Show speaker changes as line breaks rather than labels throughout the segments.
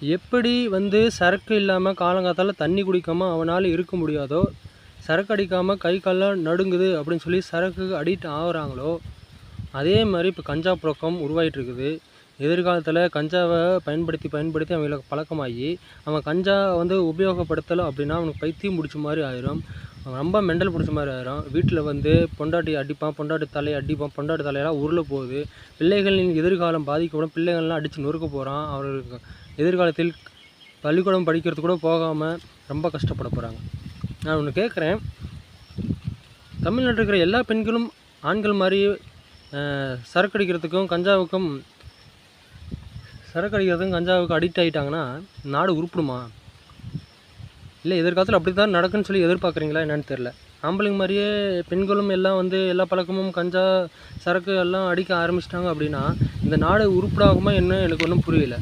எப்படி வந்து சரக்கு இல்லாமல் காலங்காத்தால் தண்ணி குடிக்காமல் அவனால் இருக்க முடியாதோ சரக்கு அடிக்காமல் கை கால்லாம் நடுங்குது அப்படின்னு சொல்லி சரக்கு அடிக்ட் ஆகுறாங்களோ அதே மாதிரி இப்போ கஞ்சா புழக்கம் உருவாகிட்டுருக்குது எதிர்காலத்தில் கஞ்சாவை பயன்படுத்தி பயன்படுத்தி அவங்களுக்கு பழக்கமாகி அவன் கஞ்சா வந்து உபயோகப்படுத்தலை அப்படின்னா அவனுக்கு பைத்தியம் பிடிச்ச மாதிரி ஆயிரும். ரொம்ப மெண்டல் பிடிச்ச மாதிரி ஆயிரும். வீட்டில் வந்து பொண்டாட்டி அடிப்பான் பொண்டாட்டி தலையை அடிப்பான் பொண்டாட்டி தலையெல்லாம் உருள போகுது. பிள்ளைகளின் எதிர்காலம் பாதிக்கப்படும். பிள்ளைகள்லாம் அடித்து நொறுக்க போகிறான் அவர்களுக்கு எதிர்காலத்தில் பள்ளிக்கூடம் படிக்கிறது கூட போகாமல் ரொம்ப கஷ்டப்பட போகிறாங்க நான் ஒன்று கேட்குறேன் தமிழ்நாட்டில் இருக்கிற எல்லா பெண்களும் ஆண்கள் மாதிரி சரக்கடிக்கிறதுக்கும் சரக்கு அடிக்கிறதுக்கும் கஞ்சாவுக்கும் சரக்கு அடிக்கிறதுக்கும் கஞ்சாவுக்கு அடிக்ட் ஆகிட்டாங்கன்னா நாடு உருப்பிடுமா? இல்லை எதிர்காலத்தில் அப்படி தான் நடக்குன்னு சொல்லி எதிர்பார்க்குறீங்களா என்னன்னு தெரில ஆம்பளைங்க மாதிரியே பெண்களும் எல்லாம் வந்து எல்லா பழக்கமும் கஞ்சா சரக்கு எல்லாம் அடிக்க ஆரம்பிச்சிட்டாங்க அப்படின்னா இந்த நாடு உருப்படாகுமா என்ன எனக்கு ஒன்றும் புரியல.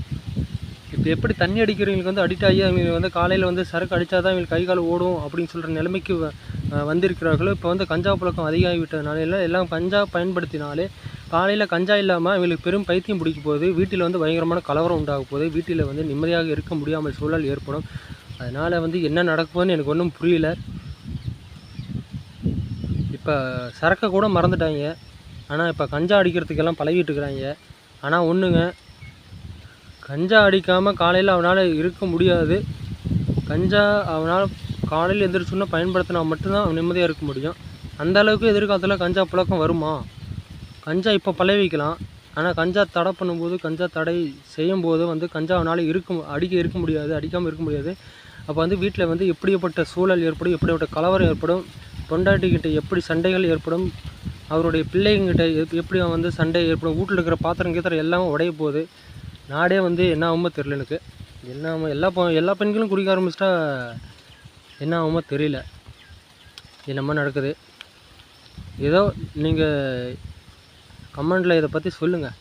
இப்போ எப்படி தண்ணி அடிக்கிறவங்களுக்கு வந்து அடிக்ட் ஆகி அவங்க வந்து காலையில் வந்து சரக்கு அடித்தா தான் இவங்களுக்கு கை கால் ஓடும் அப்படின்னு சொல்கிற நிலைமைக்கு வந்திருக்கிறார்களோ இப்போ வந்து கஞ்சா பழக்கம் அதிகமாகி விட்டதுனால எல்லாம் எல்லாம் கஞ்சா பயன்படுத்தினாலே காலையில் கஞ்சா இல்லாமல் இவங்களுக்கு பெரும் பைத்தியம் பிடிக்க போகுது. வீட்டில் வந்து பயங்கரமான கலவரம் உண்டாக போகுது. வீட்டில் வந்து நிம்மதியாக இருக்க முடியாமல் சூழல் ஏற்படும். அதனால் வந்து என்ன நடக்குதுன்னு எனக்கு ஒன்றும் புரியல. இப்போ சரக்கை கூட மறந்துட்டாங்க. ஆனால் இப்போ கஞ்சா அடிக்கிறதுக்கெல்லாம் பழகிட்டுருக்குறாங்க. ஆனால் ஒன்றுங்க கஞ்சா அடிக்காமல் காலையில் அவனால் இருக்க முடியாது. கஞ்சா அவனால் காலையில் எந்திரிச்சோன்னா பயன்படுத்தினா மட்டும்தான் அவன் நிம்மதியாக இருக்க முடியும். அந்த அளவுக்கு எதிர்காலத்தில் கஞ்சா புழக்கம் வருமா? கஞ்சா இப்போ பழகிக்கலாம். ஆனால் கஞ்சா தடை பண்ணும்போது கஞ்சா தடை செய்யும்போது வந்து கஞ்சாவனால் இருக்க அடிக்க இருக்க முடியாது அடிக்காமல் இருக்க முடியாது. அப்போ வந்து வீட்டில் வந்து எப்படிப்பட்ட சூழல் ஏற்படும் எப்படிப்பட்ட கலவரம் ஏற்படும் பொண்டாட்டிக்கிட்ட எப்படி சண்டைகள் ஏற்படும் அவருடைய பிள்ளைங்கிட்ட எப்- எப்படி வந்து சண்டை ஏற்படும் வீட்டில் இருக்கிற பாத்திரம் கீத்திரம் எல்லாமே உடைய போகுது நாடே வந்து என்ன ஆகுமோ தெரில எனக்கு. என்ன எல்லா எல்லா பெண்களும் குடிக்க ஆரம்பிச்சிட்டா என்ன ஆகுமோ தெரியல. என்னமோ நடக்குது. ஏதோ நீங்கள் கமெண்டில் இதை பற்றி சொல்லுங்கள்